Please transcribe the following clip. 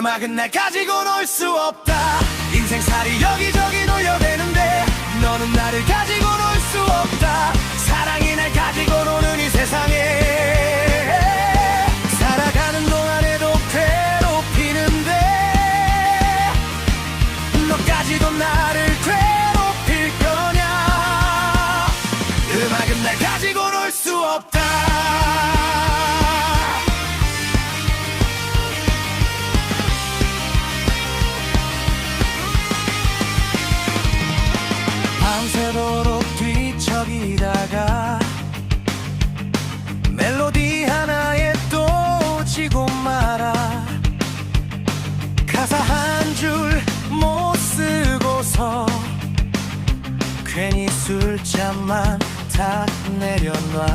음악은 날 가지고 놀 수 없다. 인생살이 여기저기 돌려대는데 너는 나를 가지고 놀 수 없다. 사랑이 날 가지고 노는 이 세상에 살아가는 동안에도 괴롭히는데 너까지도 나를 괴롭힐 거냐. 음악은 날 가지고 놀 수 없다 괜히 술잔만 다 내려놔